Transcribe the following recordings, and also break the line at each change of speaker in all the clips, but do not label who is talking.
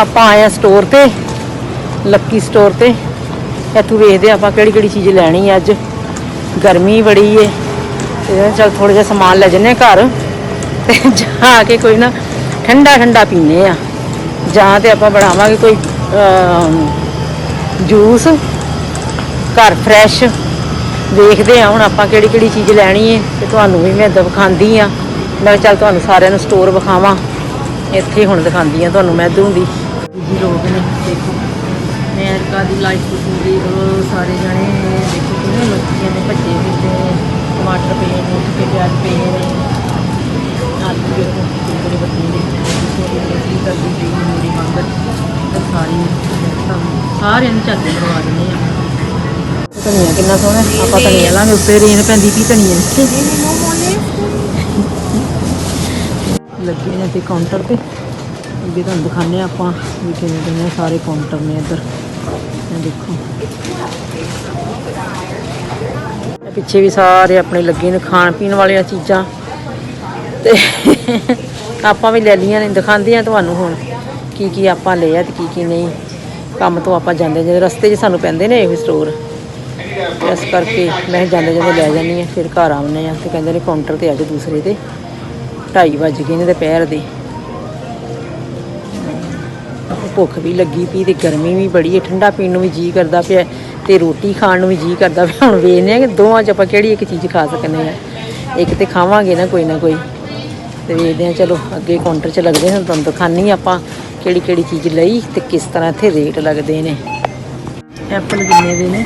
ਆਪਾਂ ਆਏ ਆ ਸਟੋਰ ਤੇ ਲੱਕੀ ਸਟੋਰ ਤੇ। ਇੱਥੋਂ ਵੇਖਦੇ ਆ ਆਪਾਂ ਕਿਹੜੀ ਕਿਹੜੀ ਚੀਜ਼ ਲੈਣੀ ਆ ਅੱਜ। ਗਰਮੀ ਬੜੀ ਏ। ਤੇ ਚਲ ਥੋੜਾ ਜਿਹਾ ਸਮਾਨ ਲੈ ਜੰਨੇ ਘਰ। ਤੇ ਜਾ ਕੇ ਕੋਈ ਨਾ ਠੰਡਾ ਠੰਡਾ ਪੀਨੇ ਆ ਜਾਂ ਤੇ ਆਪਾਂ ਬਣਾਵਾਂਗੇ ਕੋਈ ਜੂਸ ਘਰ ਫਰੈਸ਼ ਦੇਖਦੇ ਆ ਹੁਣ ਆਪਾਂ ਕਿਹੜੀ ਕਿਹੜੀ ਚੀਜ਼ ਲੈਣੀ ਏ। ਤੇ ਤੁਹਾਨੂੰ ਵੀ ਮੈਂ ਦਿਖਾਉਂਦੀ ਆ ਮੈਂ ਚੱਲ ਤੁਹਾਨੂੰ ਸਾਰਿਆਂ ਨੂੰ ਸਟੋਰ ਵਿਖਾਵਾਂ। ਇੱਥੇ ਹੁਣ ਦਿਖਾਉਂਦੀ ਆ ਤੁਹਾਨੂੰ ਮੈਂ ਦੂੰਗੀ ਲੋਕ ਨੇ ਦੇਖੋ। ਅਮਰੀਕਾ ਦੀ ਲਾਈਫ ਪੂਰੀ ਸਾਰੇ ਜਣੇ ਦੇਖੋ ਕਿੰਨੇ ਮੱਛੀਆਂ ਦੇ ਭੱਜੇ ਫਿਰਦੇ ਨੇ ਟਮਾਟਰ ਪਏ ਨੇ ਸੁੱਕੇ ਪਿਆਜ਼ ਪਏ ਨੇ। ਆਲੂ ਦੇਖੋ ਕਿੰਨੇ ਬੱਚੇ ਨੇ। ਜਿਹੀ ਕਰਦੀ ਪਈ ਨੇ ਮੇਰੀ ਮੰਗਤ ਤੇ ਸਾਰੀ ਸਾਰਿਆਂ ਨੂੰ ਝੱਟ ਕਰਵਾ ਦਿੰਦੇ ਆ। ਧਨੀਆ ਕਿੰਨਾ ਸੋਹਣਾ। ਆਪਾਂ ਧਨੀਆ ਲਾਂਗੇ ਉੱਤੇ ਰੇਨ ਪੈਂਦੀ ਪਈ ਧਨੀਆ ਲੱਗੇ ਨੇ ਤੇ ਕਾਊਂਟਰ ਤੇ। ਅੱਗੇ ਤੁਹਾਨੂੰ ਦਿਖਾਉਂਦੇ ਹਾਂ ਆਪਾਂ ਵੀ ਕਿਵੇਂ ਕਿਵੇਂ ਸਾਰੇ ਕਾਊਂਟਰ ਨੇ ਇੱਧਰ। ਇਹ ਦੇਖੋ। ਪਿੱਛੇ ਵੀ ਸਾਰੇ ਆਪਣੇ ਲੱਗੇ ਨੇ ਖਾਣ ਪੀਣ ਵਾਲੀਆਂ ਚੀਜ਼ਾਂ। ਤੇ ਆਪਾਂ ਵੀ ਲੈ ਲਈਆਂ ਨੇ, ਦਿਖਾਉਂਦੇ ਆ ਤੁਹਾਨੂੰ ਹੁਣ ਕੀ ਕੀ ਆਪਾਂ ਲਿਆ ਤੇ ਕੀ ਕੀ ਨਹੀਂ। ਕੰਮ ਤੋਂ ਆਪਾਂ ਜਾਂਦੇ ਜਾਂਦੇ ਰਸਤੇ 'ਚ ਸਾਨੂੰ ਪੈਂਦੇ ਨੇ ਇਹ ਸਟੋਰ ਇਸ ਕਰਕੇ ਮੈਂ ਜਾਂਦੇ ਜਾਂਦੇ ਲੈ ਜਾਂਦੀ ਹਾਂ, ਫਿਰ ਘਰ ਆਉਂਦੇ ਆ ਤੇ ਕਹਿੰਦੇ ਨੇ ਕਾਊਂਟਰ ਤੇ ਆ ਅੱਜ ਦੂਸਰੇ ਤੇ। 2:30 ਵੱਜ ਗਏ ਨੇ ਦੁਪਹਿਰ ਦੇ। ਭੁੱਖ ਵੀ ਲੱਗੀ ਪਈ ਤੇ ਗਰਮੀ ਵੀ ਬੜੀ ਹੈ, ਠੰਡਾ ਪੀਣ ਨੂੰ ਵੀ ਜੀ ਕਰਦਾ ਪਿਆ ਤੇ ਰੋਟੀ ਖਾਣ ਨੂੰ ਵੀ ਜੀ ਕਰਦਾ ਪਿਆ। ਹੁਣ ਵੇਖਦੇ ਆ ਕਿ ਦੋਵਾਂ 'ਚ ਆਪਾਂ ਕਿਹੜੀ ਇੱਕ ਚੀਜ਼ ਖਾ ਸਕਨੇ ਆ। ਇੱਕ ਤੇ ਖਾਵਾਂਗੇ ਨਾ ਕੋਈ ਨਾ ਕੋਈ, ਤੇ ਵੇਖਦੇ ਆ ਚਲੋ ਅੱਗੇ ਕਾਊਂਟਰ 'ਚ ਲੱਗਦੇ ਹੁਣ ਤੁਹਾਨੂੰ ਦਿਖਾਨੀ ਆਪਾਂ ਕਿਹੜੀ ਕਿਹੜੀ ਚੀਜ਼ ਲਈ ਤੇ ਕਿਸ ਤਰ੍ਹਾਂ ਇੱਥੇ ਰੇਟ ਲੱਗਦੇ ਨੇ। ਐਪਲ ਕਿੰਨੇ ਦੇ ਨੇ?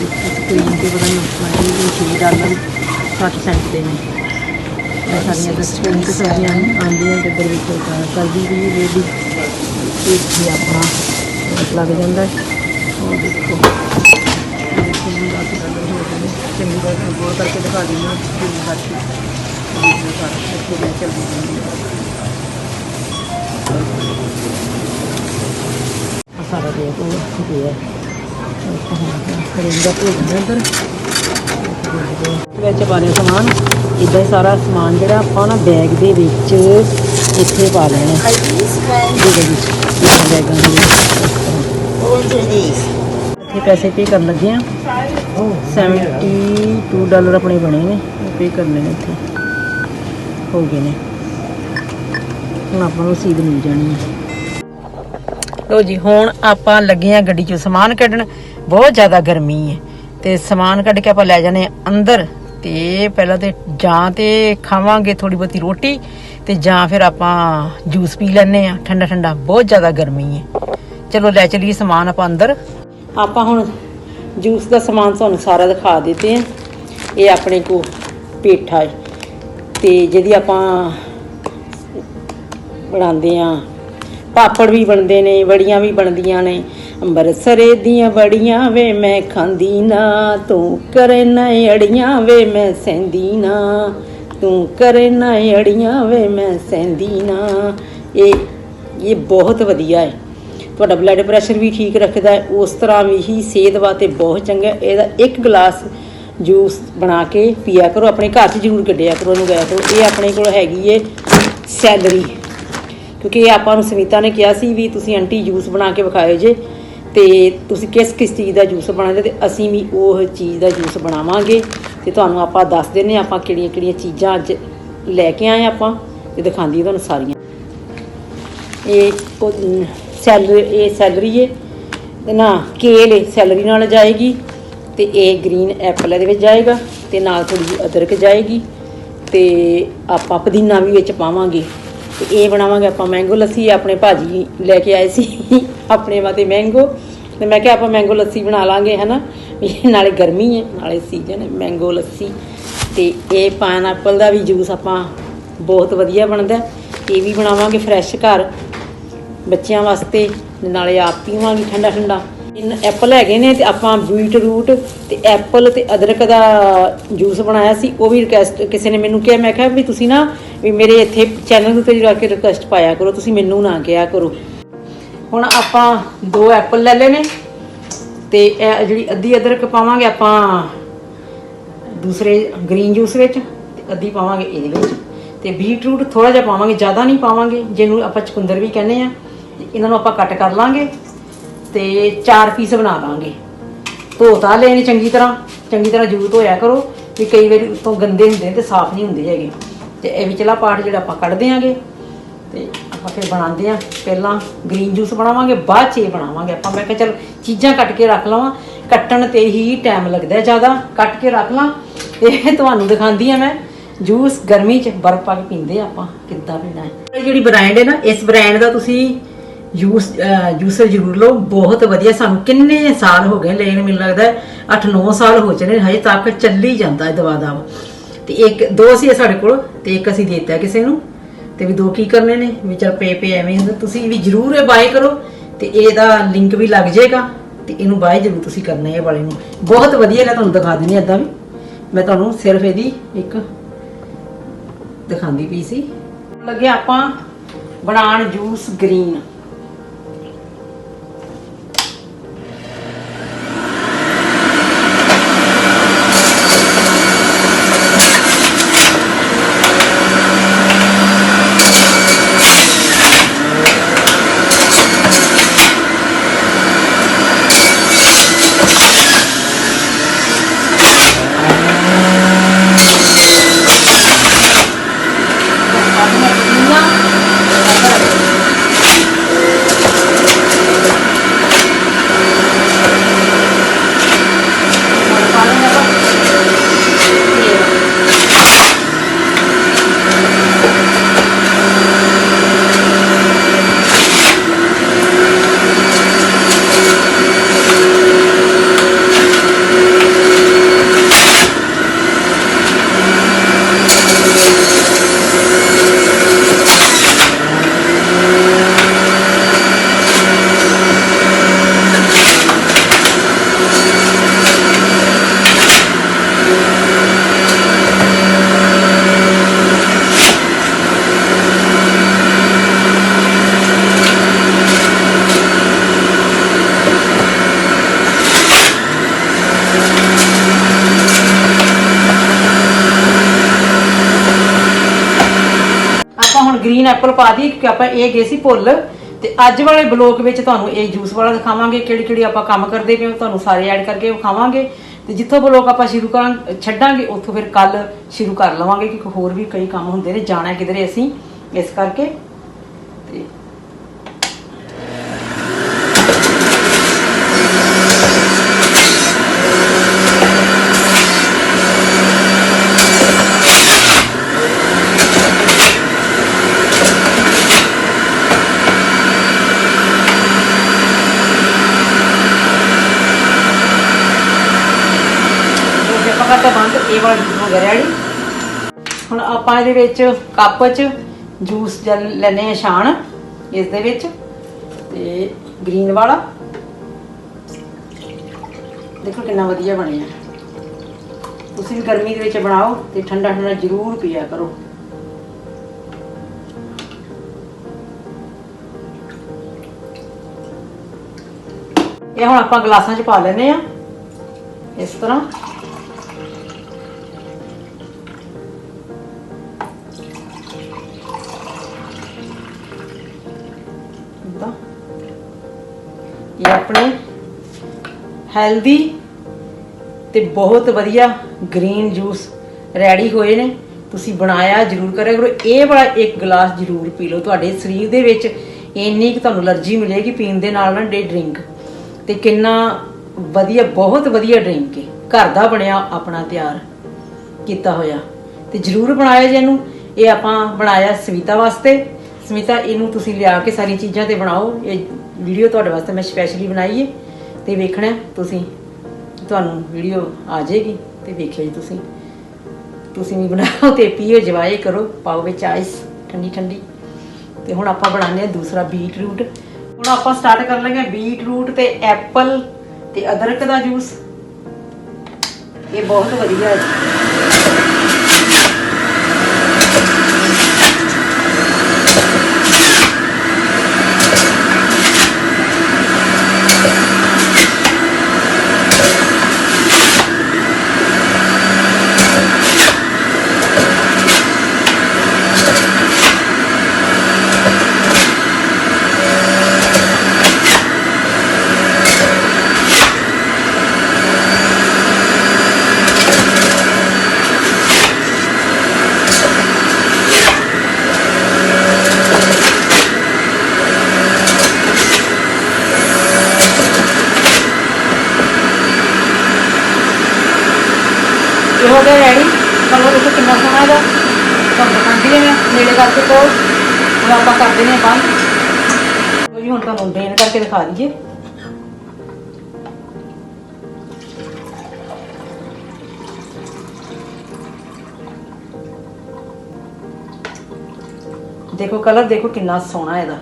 ਸਕਰੀਨ ਤੇ ਪਤਾ ਨਹੀਂ ਲੱਗੀ 6 ਡਾਲਰ 60 ਸੈਂਟ ਦੇ ਨੇ। ਸਾਰੀਆਂ ਦਸ ਤੇ ਸਬਜ਼ੀਆਂ ਆਉਂਦੀਆਂ ਡੱਬਰ ਵਿੱਚ ਕਰਦੀ ਵੀ ਰੇਡੀ ਇੱਥੇ ਆਪਣਾ ਰੇਟ ਲੱਗ ਜਾਂਦਾ ਹੈ ਉਹ ਦੇਖੋ ਇਹ ਦੇਖੋ ਹੁਣ ਦਸ ਡਾਲਰ ਹੋ ਗਏ ਨੇ ਚੰਗੀ ਤਰ੍ਹਾਂ ਗੋਲ ਕਰਕੇ ਦਿਖਾ ਦਿੰਦੀ ਹਾਂ ਸਕਰੀਨ ਕਰਕੇ ਦੇਖੋ ਸਾਰਾ ਇੱਥੇ ਮੈਂ ਚੱਲਦੀ ਜਾਂਦੀ ਹਾਂ ਆਹ ਸਾਰਾ ਰੇਟ ਉਹ ਇੱਥੇ ਹੈ ਖਰੀਦਾ ਭੇਜਣਾ ਇੱਧਰ ਵਿੱਚ ਪਾ ਲਿਆ ਸਮਾਨ ਇਦਾਂ ਹੀ ਸਾਰਾ ਸਮਾਨ ਜਿਹੜਾ ਆਪਾਂ ਨਾ ਬੈਗ ਦੇ ਵਿੱਚ ਇੱਥੇ ਪਾ ਲੈਣਾ? ਇਹਦੇ ਵਿੱਚ ਇਹਨਾਂ ਬੈਗਾਂ ਦੇ ਵਿੱਚ? ਇੱਥੇ ਪੈਸੇ ਪੇ ਕਰਨ ਲੱਗੇ ਆ। 72 ਡਾਲਰ ਆਪਣੇ ਬਣੇ ਨੇ। ਪੇ ਕਰਨੇ ਨੇ ਇੱਥੇ। ਹੋ ਗਏ ਨੇ। ਹੁਣ ਆਪਾਂ ਨੂੰ ਰਸੀਦ ਮਿਲ ਜਾਣੀ ਹੈ ਲੋ ਜੀ ਹੁਣ ਆਪਾਂ ਲੱਗੇ ਆ ਗੱਡੀ 'ਚੋਂ ਸਮਾਨ ਕੱਢਣ। ਬਹੁਤ ਜ਼ਿਆਦਾ ਗਰਮੀ ਹੈ। ਤੇ ਸਮਾਨ ਕੱਢ ਕੇ ਆਪਾਂ ਲੈ ਜਾਣੇ ਆ ਅੰਦਰ। ਤੇ ਪਹਿਲਾਂ ਤੇ ਜਾਂ ਤੇ ਖਾਵਾਂਗੇ ਥੋੜੀ ਬਹੁਤੀ ਰੋਟੀ। ਤੇ ਜਾਂ ਫਿਰ ਆਪਾਂ ਜੂਸ ਪੀ ਲੈਣੇ ਆ ਠੰਡਾ ਠੰਡਾ, ਬਹੁਤ ਜ਼ਿਆਦਾ ਗਰਮੀ ਹੈ। ਚਲੋ ਲੈ ਚਲੀਏ ਸਮਾਨ ਆਪਾਂ ਅੰਦਰ। ਆਪਾਂ ਹੁਣ ਜੂਸ ਦਾ ਸਮਾਨ ਤੁਹਾਨੂੰ ਸਾਰਾ ਦਿਖਾ ਦਿੱਤੇ ਆ ਇਹ ਆਪਣੇ ਕੋ ਪੇਠਾ ਹੈ। ਤੇ ਜਿਹਦੀ ਆਪਾਂ ਬਣਾਉਂਦੇ ਆ ਪਾਪੜ ਵੀ ਬਣਦੇ ਨੇ, ਵੜੀਆਂ ਵੀ ਬਣਦੀਆਂ ਨੇ। ਅੰਬਰਸਰੇ ਦੀਆਂ ਵੜੀਆਂ ਵੇ ਮੈਂ ਖਾਂਦੀ ਨਾ, ਤੂੰ ਕਰੇ ਨਾ ਅੜੀਆਂ ਵੇ ਮੈਂ ਸੈਂਦੀ ਨਾ। ਤੂੰ ਕਰੇ ਨਾ ਅੜੀਆਂ ਵੇ ਮੈਂ ਸੈਂਦੀ ਨਾ। ਇਹ ਇਹ ਬਹੁਤ ਵਧੀਆ ਹੈ ਤੁਹਾਡਾ ਬਲੱਡ ਪ੍ਰੈਸ਼ਰ ਵੀ ਠੀਕ ਰੱਖਦਾ ਹੈ ਉਸ ਤਰ੍ਹਾਂ ਵੀ ਹੀ ਸਿਹਤ ਵਾਸਤੇ ਬਹੁਤ ਚੰਗਾ ਇਹਦਾ ਇੱਕ ਗਲਾਸ ਜੂਸ ਬਣਾ ਕੇ ਪੀਆ ਕਰੋ। ਆਪਣੇ ਘਰ 'ਚ ਜ਼ਰੂਰ ਕੱਢਿਆ ਕਰੋ ਉਹਨੂੰ ਗਿਆ ਕਰੋ ਇਹ ਆਪਣੇ ਕੋਲ ਹੈਗੀ ਏ ਸੈਲਰੀ। ਕਿਉਂਕਿ ਇਹ ਆਪਾਂ ਨੂੰ ਸਮੀਤਾ ਨੇ ਕਿਹਾ ਸੀ ਵੀ ਤੁਸੀਂ ਆਂਟੀ ਜੂਸ ਬਣਾ ਕੇ ਵਿਖਾਇਓ ਜੇ। ਤੇ ਤੁਸੀਂ ਕਿਸ ਕਿਸ ਚੀਜ਼ ਦਾ ਜੂਸ ਬਣਾਉਂਦੇ ਤੇ ਅਸੀਂ ਵੀ ਉਹ ਚੀਜ਼ ਦਾ ਜੂਸ ਬਣਾਵਾਂਗੇ। ਤੇ ਤੁਹਾਨੂੰ ਆਪਾਂ ਦੱਸ ਦਿੰਨੇ ਹਾਂ ਆਪਾਂ ਕਿਹੜੀਆਂ ਕਿਹੜੀਆਂ ਚੀਜ਼ਾਂ ਅੱਜ ਲੈ ਕੇ ਆਏ ਆਪਾਂ ਤੇ ਦਿਖਾਉਂਦੀ ਤੁਹਾਨੂੰ ਸਾਰੀਆਂ। ਇਹ ਸੈਲਰੀ ਇਹ ਸੈਲਰੀ ਹੈ ਤੇ ਨਾ ਕੇਲ ਇਹ ਸੈਲਰੀ ਨਾਲ ਜਾਏਗੀ। ਤੇ ਇਹ ਗ੍ਰੀਨ ਐਪਲ ਇਹਦੇ ਵਿੱਚ ਜਾਏਗਾ ਤੇ ਨਾਲ ਥੋੜੀ ਜਿਹੀ ਅਦਰਕ ਜਾਏਗੀ। ਤੇ ਆਪਾਂ ਪੁਦੀਨਾ ਵੀ ਵਿੱਚ ਪਾਵਾਂਗੇ। ਤੇ ਇਹ ਬਣਾਵਾਂਗੇ ਆਪਾਂ, ਮੈਂਗੋ ਲੱਸੀ ਇਹ ਆਪਣੇ ਭਾਜੀ ਲੈ ਕੇ ਆਏ ਸੀ। ਆਪਣੇ ਵਾਤੇ ਮੈਂਗੋ ਤੇ ਮੈਂ ਕਿਹਾ, ਆਪਾਂ ਮੈਂਗੋ ਲੱਸੀ ਬਣਾ ਲਾਂਗੇ, ਹਨਾ? ਵੀ ਨਾਲੇ ਗਰਮੀ ਹੈ, ਨਾਲੇ ਸੀਜ਼ਨ ਹੈ ਮੈਂਗੋ ਲੱਸੀ। ਤੇ ਇਹ ਪਾਈਨਐਪਲ ਦਾ ਵੀ ਜੂਸ ਆਪਾਂ ਬਹੁਤ ਵਧੀਆ ਬਣਦਾ ਇਹ ਵੀ ਬਣਾਵਾਂਗੇ ਫਰੈਸ਼ ਘਰ, ਬੱਚਿਆਂ ਵਾਸਤੇ। ਨਾਲੇ ਆਪ ਪੀਵਾਂਗੇ ਠੰਡਾ ਠੰਡਾ। ਇਨ ਐਪਲ ਹੈਗੇ ਨੇ ਤੇ ਆਪਾਂ ਬੀਟ ਰੂਟ ਤੇ ਐਪਲ ਤੇ ਅਦਰਕ ਦਾ ਜੂਸ ਬਣਾਇਆ ਸੀ। ਉਹ ਵੀ ਰਿਕਵੈਸਟ ਕਿਸੇ ਨੇ ਮੈਨੂੰ ਕਿਹਾ। ਮੈਂ ਕਿਹਾ ਵੀ ਤੁਸੀਂ ਨਾ ਵੀ ਮੇਰੇ ਇੱਥੇ ਚੈਨਲ ਉੱਤੇ ਜਾ ਕੇ ਰਿਕਵੈਸਟ ਪਾਇਆ ਕਰੋ। ਤੁਸੀਂ ਮੈਨੂੰ ਨਾ ਕਿਹਾ ਕਰੋ। ਹੁਣ ਆਪਾਂ ਦੋ ਐਪਲ ਲੈ ਲਏ ਨੇ ਤੇ ਇਹ ਜਿਹੜੀ ਅੱਧੀ ਅਦਰਕ ਪਾਵਾਂਗੇ ਆਪਾਂ ਦੂਸਰੇ ਗ੍ਰੀਨ ਜੂਸ ਵਿੱਚ ਤੇ ਅੱਧੀ ਪਾਵਾਂਗੇ ਇਹਦੇ ਵਿੱਚ। ਤੇ ਬੀਟਰੂਟ ਥੋੜਾ ਜਿਹਾ ਪਾਵਾਂਗੇ, ਜ਼ਿਆਦਾ ਨਹੀਂ ਪਾਵਾਂਗੇ, ਜਿਹਨੂੰ ਆਪਾਂ ਚੁਕੰਦਰ ਵੀ ਕਹਿੰਦੇ ਆ ਇਹਨਾਂ ਨੂੰ ਆਪਾਂ ਕੱਟ ਕਰ ਲਾਂਗੇ ਤੇ ਚਾਰ ਪੀਸ ਬਣਾ ਲਾਂਗੇ ਧੋਤਾ ਲੈਣੀ ਚੰਗੀ ਤਰ੍ਹਾਂ ਚੰਗੀ ਤਰ੍ਹਾਂ ਜੂਤ ਹੋਇਆ ਕਰੋ। ਵੀ ਕਈ ਵਾਰੀ ਉੱਤੋਂ ਗੰਦੇ ਹੁੰਦੇ ਨੇ ਤੇ ਸਾਫ਼ ਨਹੀਂ ਹੁੰਦੇ ਹੈਗੇ। ਤੇ ਇਹ ਵਿਚਲਾ ਪਾਰਟ ਜਿਹੜਾ ਆਪਾਂ ਕੱਢ ਦਿਆਂਗੇ। ਤੇ ਆਪਾਂ ਫਿਰ ਬਣਾਉਂਦੇ ਆ ਪਹਿਲਾਂ ਗ੍ਰੀਨ ਜੂਸ ਬਣਾਵਾਂਗੇ, ਬਾਅਦ ਚ ਇਹ ਬਣਾਵਾਂਗੇ। ਆਪਾਂ ਮੈਂ ਕਿਹਾ ਚਲ ਚੀਜ਼ਾਂ ਕੱਟ ਕੇ ਰੱਖ ਲਵਾਂ। ਕੱਟਣ ਤੇ ਹੀ ਟਾਈਮ ਲੱਗਦਾ ਜ਼ਿਆਦਾ। ਕੱਟ ਕੇ ਰੱਖ ਲਾਂ। ਤੇ ਤੁਹਾਨੂੰ ਦਿਖਾਉਂਦੀ ਆ ਮੈਂ। ਜੂਸ ਗਰਮੀ ਚ ਬਰਫ਼ ਪਾ ਕੇ ਪੀਂਦੇ ਆਪਾਂ, ਕਿੱਦਾਂ ਪੀਣਾ ਹੈ। ਇਹ ਜਿਹੜੀ ਬ੍ਰਾਂਡ ਹੈ ਨਾ, ਇਸ ਬ੍ਰਾਂਡ ਦਾ ਤੁਸੀਂ ਜੂਸ ਅਹ ਜੂਸਰ ਜ਼ਰੂਰ ਲਓ। ਬਹੁਤ ਵਧੀਆ। ਸਾਨੂੰ ਕਿੰਨੇ ਸਾਲ ਹੋ ਗਏ ਲੈਣ, ਮੈਨੂੰ ਲੱਗਦਾ 8-9 ਸਾਲ ਹੋ ਚਲੇ ਹਜੇ ਤੱਕ ਚੱਲੀ ਜਾਂਦਾ ਹੈ ਦਵਾ ਦਾ ਤੇ ਇੱਕ, ਦੋ ਸੀ ਸਾਡੇ ਕੋਲ, ਤੇ ਇੱਕ ਅਸੀਂ ਦੇਤਾ ਕਿਸੇ ਨੂੰ। ਤੇ ਵੀ ਦੋ ਕੀ ਕਰਨੇ ਨੇ? ਵੀ ਚਲ ਪੇ ਪੇ ਐਵੇਂ ਹੁੰਦਾ। ਤੁਸੀਂ ਵੀ ਜ਼ਰੂਰ ਇਹ ਬਾਏ ਕਰੋ ਤੇ ਇਹਦਾ ਲਿੰਕ ਵੀ ਲੱਗ ਜਾਏਗਾ ਤੇ ਇਹਨੂੰ ਬਾਏ ਜ਼ਰੂਰ ਤੁਸੀਂ ਕਰਨਾ ਇਹ ਵਾਲੇ ਨੂੰ। ਬਹੁਤ ਵਧੀਆ ਹੈ ਤੁਹਾਨੂੰ ਦਿਖਾ ਦਿੰਦੀ ਏਦਾਂ ਵੀ। ਮੈਂ ਤੁਹਾਨੂੰ ਸਿਰਫ ਇਹਦੀ ਇੱਕ ਦਿਖਾਉਂਦੀ ਪਈ ਸੀ। ਲੱਗੇ ਆਪਾਂ ਬਣਾਉਣ ਜੂਸ ਗ੍ਰੀਨ ਆਪਾਂ ਹੁਣ ਗ੍ਰੀਨ ਐਪਲ ਪਾ ਦੀ ਕਿਉਂਕਿ ਆਪਾਂ ਇਹ ਗਏ ਸੀ ਭੁੱਲ ਤੇ ਅੱਜ ਵਾਲੇ ਬਲੌਗ ਵਿੱਚ ਤੁਹਾਨੂੰ ਇਹ ਜੂਸ ਵਾਲਾ ਦਿਖਾਵਾਂਗੇ ਕਿਹੜੀ ਕਿਹੜੀ ਆਪਾਂ ਕੰਮ ਕਰਦੇ ਪਏ ਹਾਂ, ਤੁਹਾਨੂੰ ਸਾਰੇ ਐਡ ਕਰਕੇ ਵਿਖਾਵਾਂਗੇ। ਤੇ ਜਿੱਥੋਂ ਬਲੌਗ ਆਪਾਂ ਸ਼ੁਰੂ ਕਰਾਂ ਛੱਡਾਂਗੇ ਉੱਥੋਂ ਫਿਰ ਕੱਲ ਸ਼ੁਰੂ ਕਰ ਲਵਾਂਗੇ ਕਿਉਂਕਿ ਹੋਰ ਵੀ ਕਈ ਕੰਮ ਹੁੰਦੇ ਨੇ ਜਾਣਾ ਕਿਧਰੇ ਅਸੀਂ ਇਸ ਕਰਕੇ। ਤੇ ਕਰਤਾ ਬੰਦ, ਇਹ ਵਾਲਾ ਜੂਸ ਹੋ ਗਿਆ ਰੈਡੀ ਹੁਣ ਆਪਾਂ ਇਹਦੇ ਵਿੱਚ ਕੱਪ 'ਚ ਜੂਸ ਜਲ ਲੈਨੇ ਆ ਛਾਣ ਇਸ ਦੇ ਵਿੱਚ, ਤੇ ਗ੍ਰੀਨ ਵਾਲਾ। ਦੇਖੋ ਕਿੰਨਾ ਵਧੀਆ ਬਣਿਆ। ਤੁਸੀਂ ਵੀ ਗਰਮੀ ਦੇ ਵਿੱਚ ਬਣਾਓ ਤੇ ਠੰਡਾ ਠੰਡਾ ਜ਼ਰੂਰ ਪੀਆ ਕਰੋ। ਇਹ ਹੁਣ ਆਪਾਂ ਗਲਾਸਾਂ 'ਚ ਪਾ ਲੈਨੇ ਆ ਇਸ ਤਰ੍ਹਾਂ। ਆਪ ਹੈਲਦੀ ਤੇ ਬਹੁਤ ਵਧੀਆ ਗ੍ਰੀਨ ਜੂਸ ਰੈਡੀ ਹੋਏ ਨੇ। ਤੁਸੀਂ ਬਣਾਇਆ ਜ਼ਰੂਰ ਕਰਿਆ ਕਰੋ। ਇਹ ਵਾਲਾ ਇੱਕ ਗਲਾਸ ਜ਼ਰੂਰ ਪੀ ਲਓ। ਤੁਹਾਡੇ ਸਰੀਰ ਦੇ ਵਿੱਚ ਇੰਨੀ ਕਿ ਤੁਹਾਨੂੰ ਅਲਰਜੀ ਮਿਲੇਗੀ ਪੀਣ ਦੇ ਨਾਲ ਨਾ ਡੇ ਡਰਿੰਕ। ਤੇ ਕਿੰਨਾ ਵਧੀਆ, ਬਹੁਤ ਵਧੀਆ ਡਰਿੰਕ ਹੈ ਘਰ ਦਾ ਬਣਿਆ, ਆਪਣਾ ਤਿਆਰ ਕੀਤਾ ਹੋਇਆ। ਤੇ ਜ਼ਰੂਰ ਬਣਾਇਆ ਜੀ ਇਹਨੂੰ। ਇਹ ਆਪਾਂ ਬਣਾਇਆ ਸਵਿਤਾ ਵਾਸਤੇ। ਸਮਿਤਾ, ਇਹਨੂੰ ਤੁਸੀਂ ਲਿਆ ਕੇ ਸਾਰੀਆਂ ਚੀਜ਼ਾਂ ਤੇ ਬਣਾਓ। ਇਹ ਵੀਡੀਓ ਤੁਹਾਡੇ ਵਾਸਤੇ ਮੈਂ ਸਪੈਸ਼ਲੀ ਬਣਾਈ ਹੈ ਤੇ ਵੇਖਣਾ ਤੁਸੀਂ। ਤੁਹਾਨੂੰ ਵੀਡੀਓ ਆ ਜਾਏਗੀ, ਤੇ ਵੇਖਿਓ ਜੀ ਤੁਸੀਂ। ਤੁਸੀਂ ਵੀ ਬਣਾਓ ਤੇ ਪੀਓ ਜਵਾਏ ਕਰੋ, ਪਾਓ ਵਿੱਚ ਆਈਸ ਠੰਡੀ ਠੰਡੀ। ਤੇ ਹੁਣ ਆਪਾਂ ਬਣਾਉਂਦੇ ਆ ਦੂਸਰਾ ਬੀਟ ਰੂਟ ਹੁਣ ਆਪਾਂ ਸਟਾਰਟ ਕਰ ਲਾਂਗੇ ਬੀਟ ਰੂਟ ਤੇ ਐਪਲ ਤੇ ਅਦਰਕ ਦਾ ਜੂਸ ਇਹ ਬਹੁਤ ਵਧੀਆ ਹੈ ਇਹ ਹੋ ਗਿਆ ਰੈਡੀ ਕਲਰ ਦੇਖੋ ਕਿੰਨਾ ਸੋਹਣਾ ਹੈਗਾ ਤੁਹਾਨੂੰ ਦਿਖਾਉਂਦੀ ਹਾਂ ਮੈਂ ਨੇੜੇ ਕਰਕੇ ਤੋਂ ਹੁਣ ਆਪਾਂ ਕਰ ਦਿੰਦੇ ਬੰਦ। ਲੋ ਜੀ, ਹੁਣ ਤੁਹਾਨੂੰ ਡੇਨ ਕਰਕੇ ਦਿਖਾ ਦਈਏ। ਦੇਖੋ ਕਲਰ, ਦੇਖੋ ਕਿੰਨਾ ਸੋਹਣਾ ਇਹਦਾ।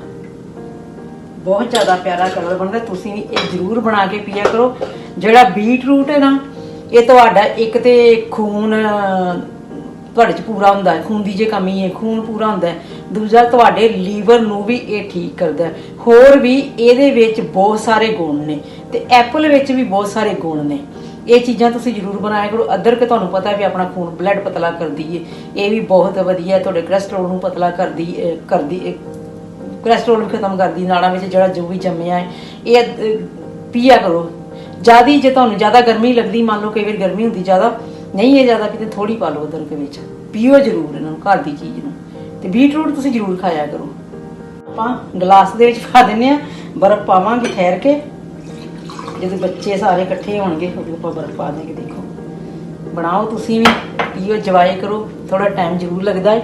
ਬਹੁਤ ਜ਼ਿਆਦਾ ਪਿਆਰਾ ਕਲਰ ਬਣਦਾ। ਤੁਸੀਂ ਵੀ ਇਹ ਜ਼ਰੂਰ ਬਣਾ ਕੇ ਪੀਆ ਕਰੋ। ਜਿਹੜਾ ਬੀਟ ਰੂਟ ਹੈ ਨਾ ਇਹ ਤੁਹਾਡਾ ਇੱਕ ਤੇ ਖੂਨ, ਤੁਹਾਡੇ ਚ ਪੂਰਾ ਹੁੰਦਾ ਹੈ, ਖੂਨ ਦੀ ਜੇ ਕਮੀ ਹੈ, ਖੂਨ ਪੂਰਾ ਹੁੰਦਾ ਹੈ। ਦੂਜਾ, ਤੁਹਾਡੇ ਲੀਵਰ ਨੂੰ ਵੀ ਇਹ ਠੀਕ ਕਰਦਾ ਹੈ। ਹੋਰ ਵੀ ਇਹਦੇ ਵਿੱਚ ਬਹੁਤ ਸਾਰੇ ਗੁਣ ਨੇ ਤੇ ਐਪਲ ਵਿੱਚ ਵੀ ਬਹੁਤ ਸਾਰੇ ਗੁਣ ਨੇ। ਇਹ ਚੀਜ਼ਾਂ ਤੁਸੀਂ ਜ਼ਰੂਰ ਬਣਾਇਆ ਕਰੋ। ਅਦਰਕ ਤੁਹਾਨੂੰ ਪਤਾ ਵੀ ਆਪਣਾ ਖੂਨ ਬਲੱਡ ਪਤਲਾ ਕਰਦੀ ਏ। ਇਹ ਵੀ ਬਹੁਤ ਵਧੀਆ ਤੁਹਾਡੇ ਕੋਲੇਸਟ੍ਰੋਲ ਨੂੰ ਪਤਲਾ ਕਰਦੀ ਕਰਦੀ ਏ। ਕੋਲੇਸਟ੍ਰੋਲ ਵੀ ਖਤਮ ਕਰਦੀ, ਨਾੜਾਂ ਵਿੱਚ ਜਿਹੜਾ ਜੋ ਵੀ ਜੰਮਿਆ ਹੈ ਇਹ ਪੀਆ ਕਰੋ। ਜਿਆਦੀ ਜੇ ਤੁਹਾਨੂੰ ਜ਼ਿਆਦਾ ਗਰਮੀ ਲੱਗਦੀ, ਮੰਨ ਲਓ ਕਈ ਵਾਰ ਗਰਮੀ ਹੁੰਦੀ ਜ਼ਿਆਦਾ, ਨਹੀਂ ਇਹ ਜ਼ਿਆਦਾ ਕਿਤੇ ਥੋੜੀ ਪਾ ਲਓ ਅਦਰਕ ਵਿੱਚ। ਪੀਓ ਜ਼ਰੂਰ ਇਹਨਾਂ ਨੂੰ, ਘਰ ਦੀ ਚੀਜ਼ ਨੂੰ। ਤੇ ਬੀਟਰੂਟ ਤੁਸੀਂ ਜ਼ਰੂਰ ਖਾਇਆ ਕਰੋ। ਆਪਾਂ ਗਲਾਸ ਦੇ ਵਿੱਚ ਪਾ ਦਿੰਨੇ ਆ ਬਰਫ਼ ਪਾਵਾਂਗੇ ਠਹਿਰ ਕੇ। ਜਦੋਂ ਬੱਚੇ ਸਾਰੇ ਇਕੱਠੇ ਹੋਣਗੇ, ਉਦੋਂ ਆਪਾਂ ਬਰਫ਼ ਪਾ ਦੇਂਗੇ ਦੇਖੋ। ਬਣਾਓ ਤੁਸੀਂ ਵੀ, ਪੀਓ ਜਵਾਏ ਕਰੋ। ਥੋੜਾ ਟਾਈਮ ਜ਼ਰੂਰ ਲੱਗਦਾ ਹੈ।